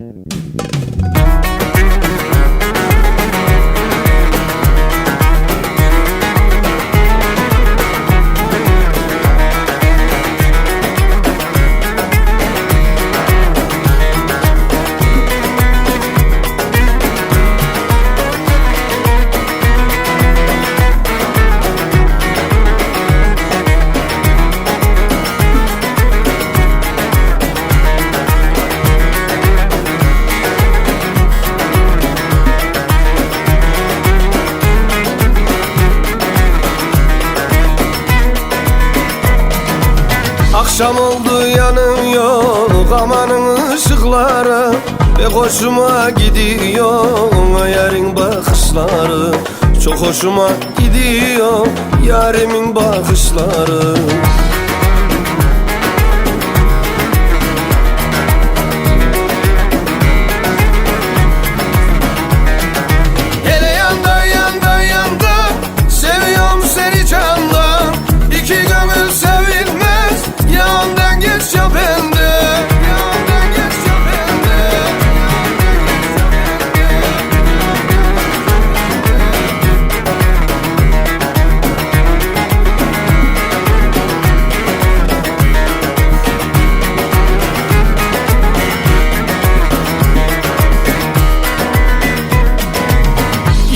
Mm-hmm. Akşam oldu yanıyor kamanın ışıkları Ve hoşuma gidiyor. Yarın bakışları Çok hoşuma gidiyor yarimin bakışları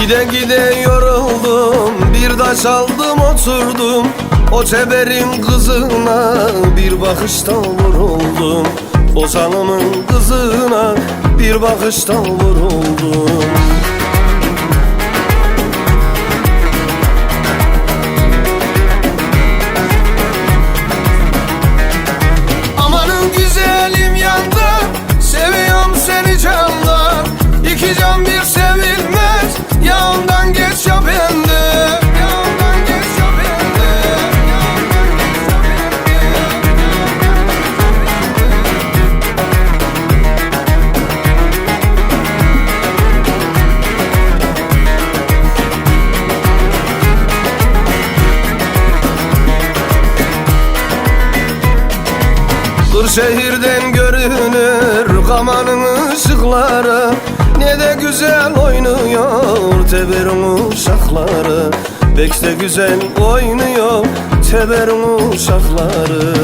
Gide gide yoruldum Bir taş aldım oturdum. O teberin kızına Bir bakışta vuruldum. O zalımın kızına Bir bakışta vuruldum Kırşehir'den görünür kamanın ışıkları. Ne de güzel oynuyor teberin uşakları. Pek de güzel oynuyor teberin uşakları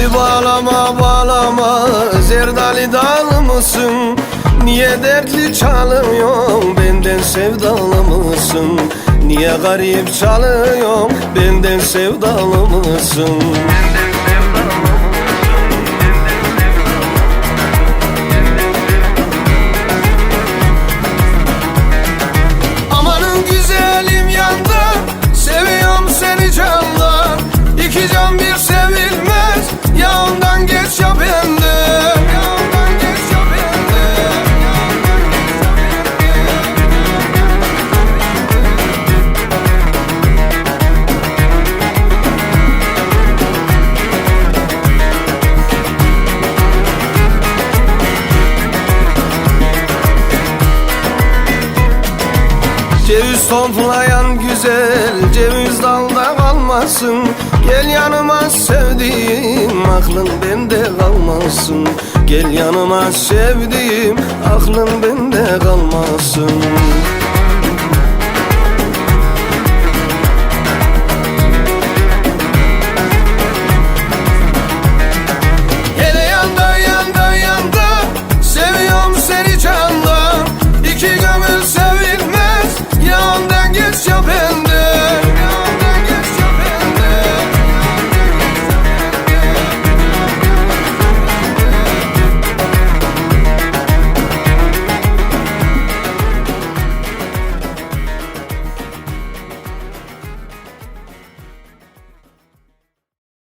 Oy bağlama bağlama Zerdali dağlı mısın? Niye dertli çalıyorsun benden sevdalı mısın? Niye garip çalıyorsun benden sevdalı mısın? Toplayan güzel ceviz dalda kalmasın. Gel yanıma sevdiğim aklın bende kalmasın. Gel yanıma sevdiğim aklın bende kalmasın